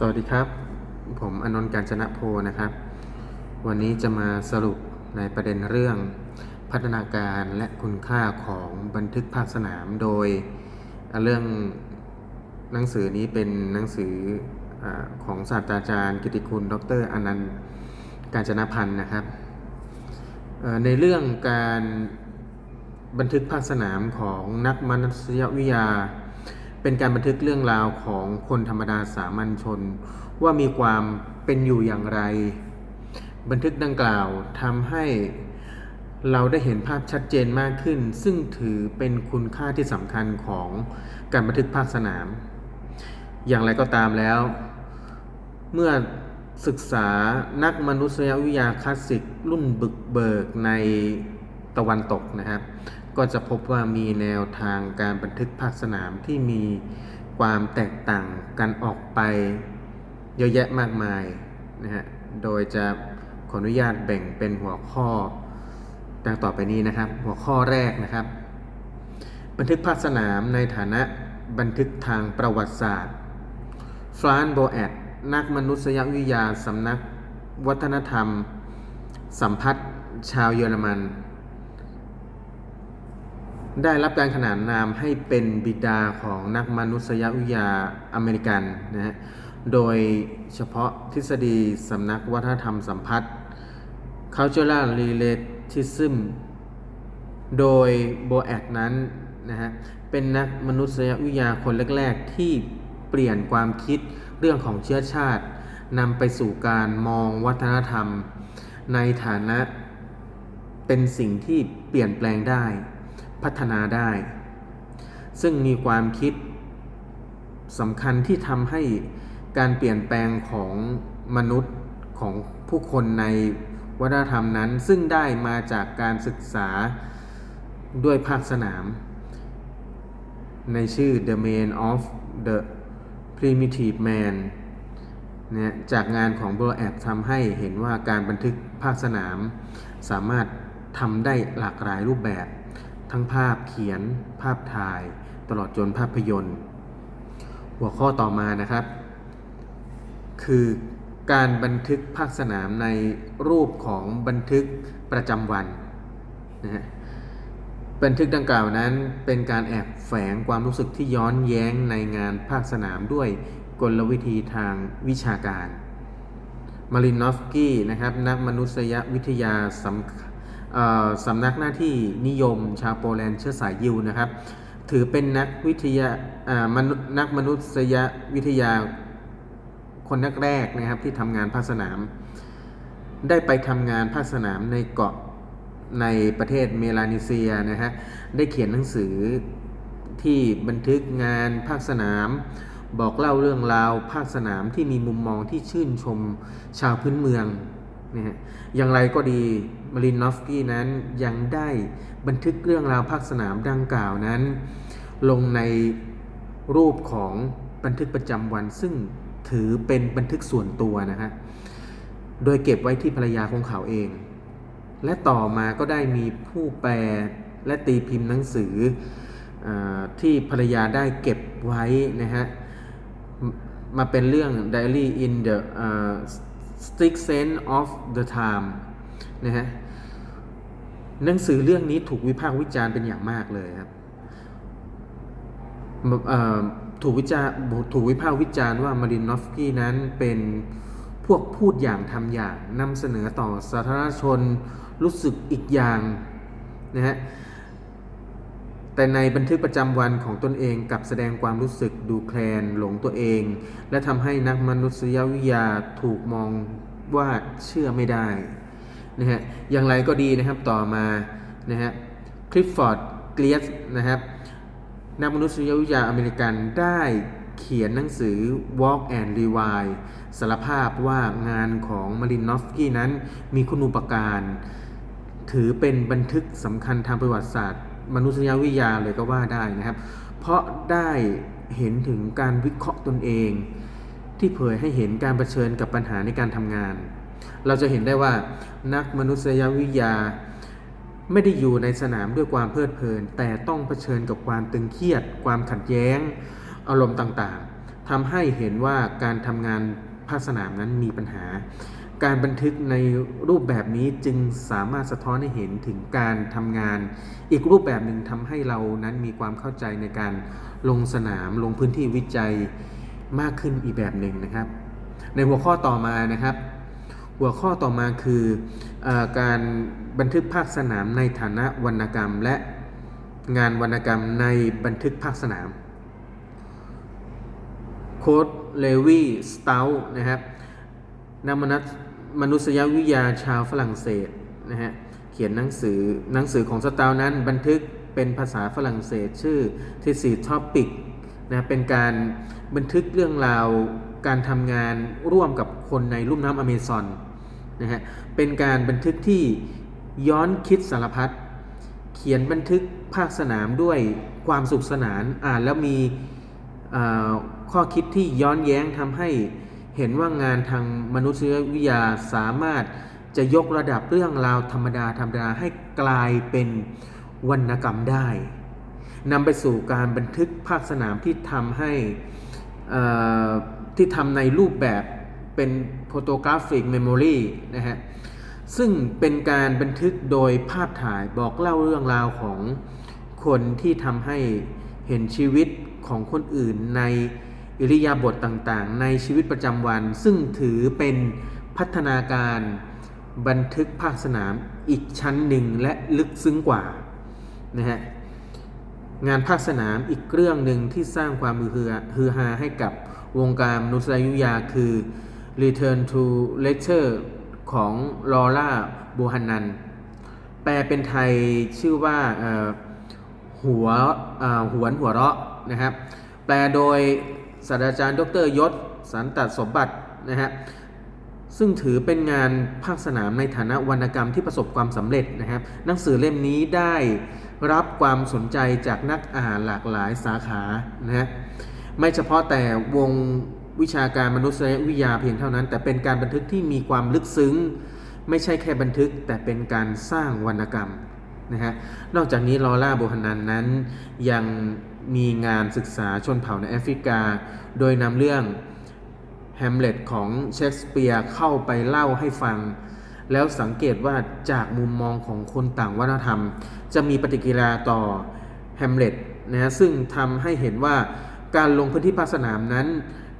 สวัสดีครับ ผมอนนท์การจนะโพนะครับ วันนี้จะมาสรุปในประเด็นเรื่อง พัฒนาการและคุณค่าของบันทึกภาคสนามโดยเรื่องหนังสือนี้เป็นหนังสืออของศาสตราจารย์ กิติคุณ ดรอนันต์การจนะพันธ์นะครับ ในเรื่องการบันทึกภาคสนามของนักมนุษยวิทยา เป็นการบันทึกเรื่องราวของคนธรรมดาสามัญชน ว่ามีความเป็นอยู่อย่างไร บันทึกดังกล่าวทำให้เราได้เห็นภาพชัดเจนมากขึ้น ซึ่งถือเป็นคุณค่าที่สำคัญของการบันทึกภาคสนาม อย่างไรก็ตามแล้ว เมื่อศึกษานักมนุษยวิทยาคลาสสิกรุ่นบึกเบิกใน ตะวันตกนะครับ ก็จะพบว่ามีแนวทางการบันทึกภาคสนามที่มีความแตกต่างกันออกไปเยอะแยะมากมายนะฮะ โดยจะขออนุญาตแบ่งเป็นหัวข้อดังต่อไปนี้นะครับ หัวข้อแรกนะครับ บันทึกภาคสนามในฐานะบันทึกทางประวัติศาสตร์ฟรานโบแอดนักมนุษยวิทยาสำนักวัฒนธรรม สัมพัทธ์ชาวเยอรมัน ได้รับการขนานนามให้เป็นบิดาของนักมนุษยวิทยาอเมริกันนะฮะ โดยเฉพาะทฤษฎีสำนักวัฒนธรรมสัมพัทธ์ cultural relativism โดยโบแอดนั้นนะฮะ เป็นนักมนุษยวิทยาคนแรก ๆ ที่เปลี่ยนความคิดเรื่องของเชื้อชาตินำไปสู่การมองวัฒนธรรม ในฐานะเป็นสิ่งที่เปลี่ยนแปลงได้ พัฒนาได้ ซึ่งมีความคิดสำคัญที่ทำให้การเปลี่ยนแปลงของมนุษย์ของผู้คนในวัฒนธรรมนั้น ซึ่งได้มาจากการศึกษาด้วยภาคสนาม ในชื่อ The Man of the Primitive Man เนี่ยจากงานของโบรแอดทำให้เห็นว่าการบันทึกภาคสนาม สามารถทำได้หลากหลายรูปแบบ ทั้งภาพเขียน ภาพถ่าย ตลอดจนภาพยนตร์ หัวข้อต่อมานะครับ คือการบันทึกภาคสนามในรูปของบันทึกประจำวันนะฮะบันทึกดังกล่าวนั้นเป็นการแอบแฝงความรู้สึกที่ย้อนแย้งในงานภาคสนามด้วยกลวิธีทางวิชาการมารินอฟสกี้นะครับนักมนุษยวิทยาสำเอ่อ สำนักหน้าที่นิยมชาวโปแลนด์เชื้อสายยิวนะครับ ถือเป็นนักวิทยามนุนักมนุษยวิทยาคนแรกๆนะครับที่ทำงานภาคสนาม ได้ไปทำงานภาคสนามในเกาะในประเทศเมลานีเซียนะฮะได้เขียนหนังสือที่บันทึกงานภาคสนาม บอกเล่าเรื่องราวภาคสนามที่มีมุมมองที่ชื่นชมชาวพื้นเมืองนะฮะอย่างไรก็ดี มารินนอฟสกี้นั้นยังได้บันทึกเรื่องราวภาคสนามดังกล่าวนั้น ลงในรูปของบันทึกประจำวัน ซึ่งถือเป็นบันทึกส่วนตัวนะฮะ โดยเก็บไว้ที่ภรรยาของเขาเอง และต่อมาก็ได้มีผู้แปลและตีพิมพ์หนังสืออที่ภรรยาได้เก็บไว้นะฮะมมาเป็นเรื่อง Diary in the uh, Strict Sense of the Time นะฮะ หนังสือเรื่องนี้ถูกวิพากษ์วิจารณ์เป็นอย่างมากเลยครับถูกวิจารณ์ถูกวิพากษ์วิจารณ์ว่ามารินนอฟสกี้นั้นเป็นพวกพูดอย่างทำอย่างนำเสนอต่อสาธารณชนรู้สึกอีกอย่างนะฮะแต่ในบันทึกประจำวันของตนเองกลับแสดงความรู้สึกดูแคลนหลงตัวเอง และทำให้นักมนุษยวิทยาถูกมองว่าเชื่อไม่ได้ นะฮะอย่างไรก็ดีนะครับต่อมานะฮะคลิฟฟอร์ดเกลียสนะครับนักมนุษยวิทยาอเมริกันได้เขียนหนังสือ Walk and Rewind สารภาพว่างานของมารินนอฟสกี้นั้นมีคุณูปการ ถือเป็นบันทึกสำคัญทางประวัติศาสตร์ มนุษยวิทยาเลยก็ว่าได้นะครับ เพราะได้เห็นถึงการวิเคราะห์ตนเอง ที่เผยให้เห็นการรเผชิญกับปัญหาในการทำงาน เราจะเห็นได้ว่านักมนุษยวิทยา ไม่ได้อยู่ในสนามด้วยความเพลิดเพลิน แต่ต้องเผชิญกับความตึงเครียด ความขัดแย้ง อารมณ์ต่างๆทำให้เห็นว่าการทำงานภาคสนามนั้นมีปัญหา การบันทึกในรูปแบบนี้จึงสามารถสะท้อนให้เห็นถึงการทำงาน อีกรูปแบบหนึ่งทำให้เรานั้นมีความเข้าใจในการลงสนาม ลงพื้นที่วิจัยมากขึ้นอีกแบบหนึ่งนะครับ ในหัวข้อต่อมานะครับ หัวข้อต่อมาคืออการบันทึกภาคสนามในฐานะวรรณกรรม และงานวรรณกรรมในบันทึกภาคสนาม โค้ดเลวีสเตลนะครับนักมนัสมนุษยวิทยาชาวฝรั่งเศสนะฮะเขียนหนังสือหนังสือของสเตลนั้นบันทึกเป็นภาษาฝรั่งเศสชื่อทีสีท็อปิกนะเป็นการบันทึกเรื่องราวการทำงานร่วมกับคนในลุ่มน้ำอเมซอน นะฮะเป็นการบันทึกที่ย้อนคิดสารพัดเขียนบันทึกภาคสนามด้วยความสุขสนานอ่านแล้วมีข้อคิดที่ย้อนแย้งทำให้เห็นว่างานทางมนุษยวิทยาสามารถจะยกระดับเรื่องราวธรรมดาธรรมดาให้กลายเป็นวรรณกรรมได้นำไปสู่การบันทึกภาคสนามที่ทำให้ที่ทำในรูปแบบ เป็น photographic memory นะฮะซึ่งเป็นการบันทึกโดยภาพถ่ายบอกเล่าเรื่องราวของคนที่ทำให้เห็นชีวิตของคนอื่นในอิริยาบถต่างๆ ในชีวิตประจำวัน ซึ่งถือเป็นพัฒนาการบันทึกภาคสนามอีกชั้นหนึ่งและลึกซึ้งกว่านะฮะงานภาคสนามอีกเรื่องหนึ่งที่สร้างความมือฮือฮือฮาให้กับวงการมนุษยวิยาคือ Return to Lecture ของลอร่าบูฮันนัน แปลเป็นไทยชื่อว่าหัวหวนหัวเราะนะครับ แปลโดยศาสตราจารย์ดรยศ สันตสมบัตินะฮะซึ่งถือเป็นงานภาคสนามในฐานะวรรณกรรมที่ประสบความสำเร็จนะครับ หนังสือเล่มนี้ได้รับความสนใจจากนักอ่านหลากหลายสาขานะฮะไม่เฉพาะแต่วง วิชาการมนุษยวิทยาเพียงเท่านั้น แต่เป็นการบันทึกที่มีความลึกซึ้ง ไม่ใช่แค่บันทึก แต่เป็นการสร้างวรรณกรรมนะฮะนอกจากนี้ลอร่าโบฮันันนั้นยังมีงานศึกษาชนเผ่าในแอฟริกา โดยนำเรื่องแฮมเล็ตของเชคสเปียร์เข้าไปเล่าให้ฟัง แล้วสังเกตว่าจากมุมมองของคนต่างวัฒนธรรม จะมีปฏิกิริยาต่อแฮมเล็ตนะฮะซึ่งทำให้เห็นว่าการลงพื้นที่ภาคสนามนั้น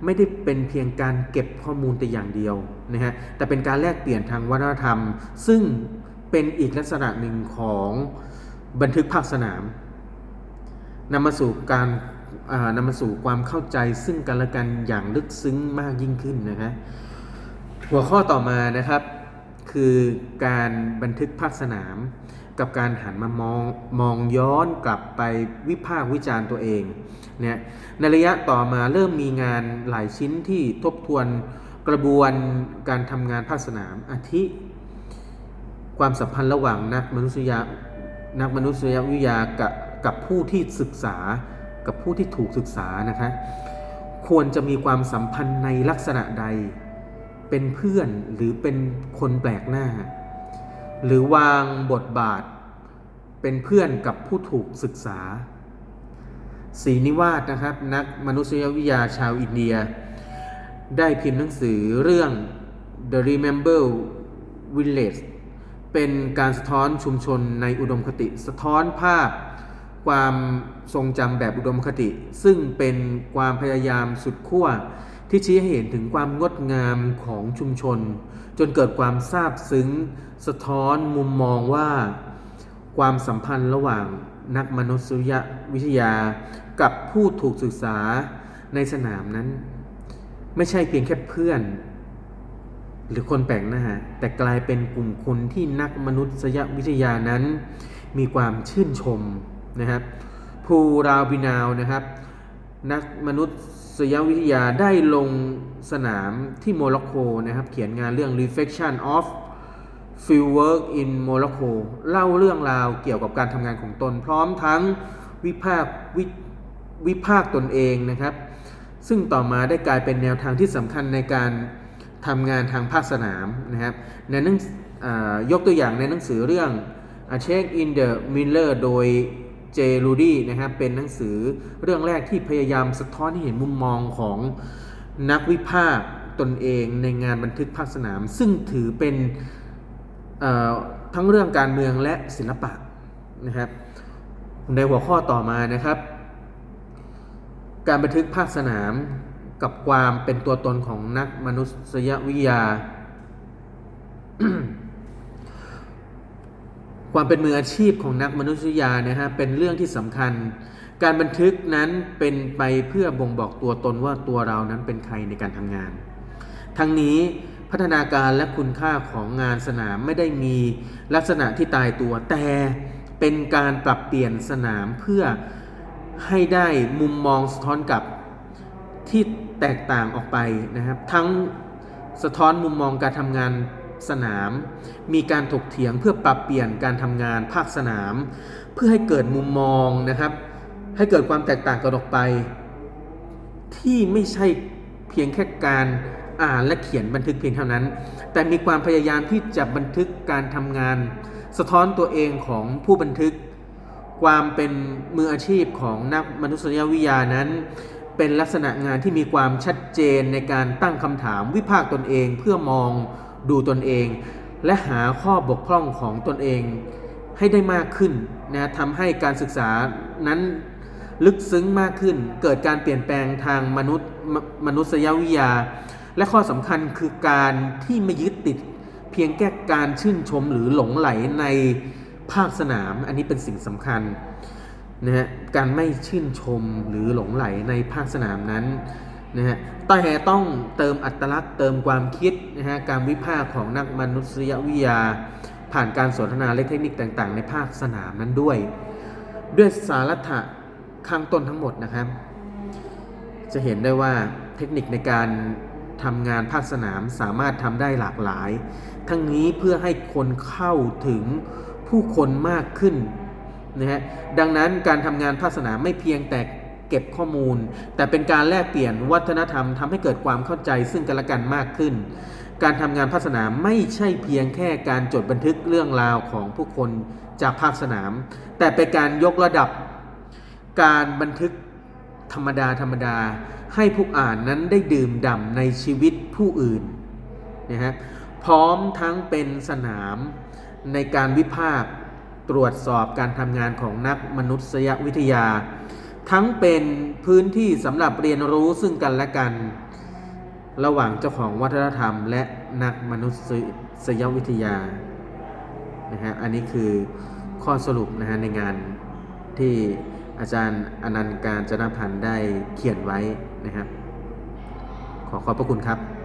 ไม่ได้เป็นเพียงการเก็บข้อมูลแต่อย่างเดียวนะฮะแต่เป็นการแลกเปลี่ยนทางวัฒนธรรม ซึ่งเป็นอีกลักษณะหนึ่งของบันทึกภาคสนามนำมาสู่การนำมาสู่ความเข้าใจซึ่งกันและกันอย่างลึกซึ้งมากยิ่งขึ้นนะฮะหัวข้อต่อมานะครับ คือการบันทึกภาคสนาม กับการหันมามองมองย้อนกลับไปวิพากษ์วิจารณ์ตัวเองเนี่ยในระยะต่อมาเริ่มมีงานหลายชิ้นที่ทบทวนกระบวนการทำงานภาคสนามอาทิ ความสัมพันธ์ระหว่างนักมนุษยานักมนุษยวิทยากับกับผู้ที่ศึกษากับผู้ที่ถูกศึกษานะคะควรจะมีความสัมพันธ์ในลักษณะใด เป็นเพื่อนหรือเป็นคนแปลกหน้า หรือวางบทบาท เป็นเพื่อนกับผู้ถูกศึกษาศรีนิวาสนะครับ นักมนุษยวิทยาชาวอินเดีย ได้พิมพ์หนังสือเรื่อง The Remember Village เป็นการสะท้อนชุมชนในอุดมคติ สะท้อนภาพ ความทรงจำแบบอุดมคติ ซึ่งเป็นความพยายามสุดขั้ว ที่ชี้ให้เห็นถึงความงดงามของชุมชน จนเกิดความซาบซึ้ง สะท้อนมุมมองว่า ความสัมพันธ์ระหว่างนักมนุษยวิทยา กับผู้ถูกศึกษาในสนามนั้น ไม่ใช่เพียงแค่เพื่อน หรือคนแปลกหน้าแต่กลายเป็นกลุ่มคนที่นักมนุษยวิทยานั้น มีความชื่นชมนะครับภูราวินาวนะครับ นักมนุษ ยวิทยาได้ลงสนามที่โมร็อกโกนะครับ เขียนงานเรื่อง Reflection of Field Work in Morocco เล่าเรื่องราวเกี่ยวกับการทำงานของตน พร้อมทั้งวิพากวิวิพากตนเองนะครับ ซึ่งต่อมาได้กลายเป็นแนวทางที่สำคัญในการทำงานทางภาคสนามนะครับในหนังยกตัวอย่างในหนังสือเรื่อง A Check in the Miller โดย เจรูดี้นะครับเป็นหนังสือเรื่องแรกที่พยายามสะท้อนให้เห็นมุมมองของนักวิพากษ์ตนเองในงานบันทึกภาคสนาม ซึ่งถือเป็นทั้งเรื่องการเมืองและศิลปะนะครับในหัวข้อต่อมานะครับ การบันทึกภาคสนามกับความเป็นตัวตนของนักมนุษยวิทยา ความเป็นมืออาชีพของนักมนุษยวิทยานะฮะเป็นเรื่องที่สำคัญ การบันทึกนั้นเป็นไปเพื่อบ่งบอกตัวตนว่าตัวเรานั้นเป็นใครในการทำงาน ทั้งนี้พัฒนาการและคุณค่าของงานสนามไม่ได้มีลักษณะที่ตายตัว แต่เป็นการปรับเปลี่ยนสนามเพื่อให้ได้มุมมองสะท้อนกับที่แตกต่างออกไปนะครับ ทั้งสะท้อนมุมมองการทำงาน สนาม มีการถกเถียงเพื่อปรับเปลี่ยนการทำงานภาคสนาม เพื่อให้เกิดมุมมองนะครับ ให้เกิดความแตกต่างกันออกไป ที่ไม่ใช่เพียงแค่การอ่านและเขียนบันทึกเพียงเท่านั้น แต่มีความพยายามที่จะบันทึกการทำงาน สะท้อนตัวเองของผู้บันทึก ความเป็นมืออาชีพของนักมนุษยวิทยานั้น เป็นลักษณะงานที่มีความชัดเจนในการตั้งคำถามวิพากษ์ตนเองเพื่อมอง ดูตนเอง และหาข้อบกพร่องของตนเองให้ได้มากขึ้นนะทำให้การศึกษานั้นลึกซึ้งมากขึ้น เกิดการเปลี่ยนแปลงทางมนุษย์มนุษยวิทยา และข้อสำคัญคือการที่ไม่ยึดติด เพียงแค่การชื่นชมหรือหลงไหลในภาคสนาม อันนี้เป็นสิ่งสำคัญนะฮะการไม่ชื่นชมหรือหลงไหลในภาคสนามนั้น นะฮะแต่ต้องเติมอัตลักษณ์เติมความคิดนะฮะการวิพากษ์ของนักมนุษยวิทยา ผ่านการสนทนาและเทคนิคต่างๆ ในภาคสนามนั้นด้วย ด้วยสาระข้างต้นทั้งหมดนะครับ จะเห็นได้ว่าเทคนิคในการทำงานภาคสนามสามารถทำได้หลากหลาย ทั้งนี้เพื่อให้คนเข้าถึงผู้คนมากขึ้นนะฮะดังนั้นการทำงานภาคสนามไม่เพียงแต่ เก็บข้อมูล แต่เป็นการแลกเปลี่ยนวัฒนธรรมทำให้เกิดความเข้าใจซึ่งกันและกันมากขึ้น การทำงานภาคสนามไม่ใช่เพียงแค่การจดบันทึกเรื่องราวของผู้คนจากภาคสนาม แต่เป็นการยกระดับการบันทึกธรรมดาธรรมดา ให้ผู้อ่านนั้นได้ดื่มด่ำในชีวิตผู้อื่นนะฮะพร้อมทั้งเป็นสนามในการวิพากษ์ตรวจสอบการทำงานของนักมนุษยวิทยา ทั้งเป็นพื้นที่สำหรับเรียนรู้ซึ่งกันและกัน ระหว่างเจ้าของวัฒนธรรม และนักมนุษยวิทยานะฮะอันนี้คือข้อสรุปนะฮะในงานที่อาจารย์อนันต์การจนพันธ์ได้เขียนไว้นะครับขอขอบพระคุณครับ